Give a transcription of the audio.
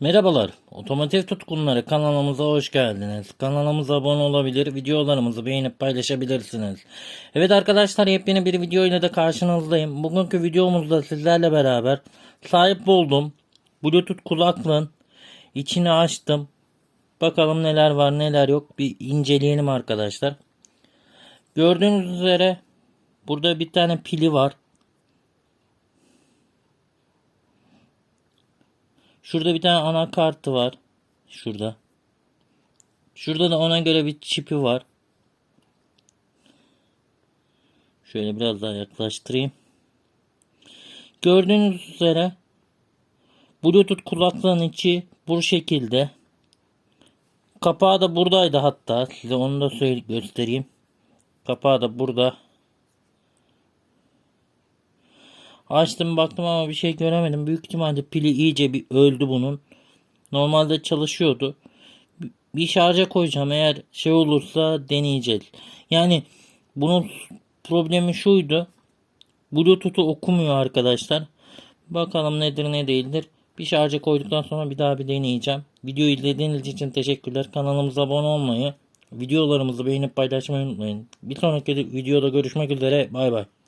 Merhabalar, otomotiv tutkunları kanalımıza hoş geldiniz. Kanalımıza abone olabilir, videolarımızı beğenip paylaşabilirsiniz. Evet arkadaşlar yepyeni bir video ile de karşınızdayım. Bugünkü videomuzda sizlerle beraber sahip olduğum Bluetooth kulaklığın içini açtım. Bakalım neler var neler yok bir inceleyelim arkadaşlar. Gördüğünüz üzere burada bir tane pili var. Şurada bir tane anakartı var. Şurada. Şurada da ona göre bir çipi var. Şöyle biraz daha yaklaştırayım. Gördüğünüz üzere Bluetooth kulaklığın içi bu şekilde. Kapağı da buradaydı hatta. Size onu da söyle göstereyim. Kapağı da burada. Açtım baktım ama bir şey göremedim. Büyük ihtimalle pili iyice bir öldü bunun. Normalde çalışıyordu. Bir şarja koyacağım eğer şey olursa deneyeceğiz. Yani bunun problemi şuydu. Bluetooth'u okumuyor arkadaşlar. Bakalım nedir ne değildir. Bir şarja koyduktan sonra bir daha bir deneyeceğim. Videoyu izlediğiniz için teşekkürler. Kanalımıza abone olmayı, videolarımızı beğenip paylaşmayı unutmayın. Bir sonraki videoda görüşmek üzere. Bay bay.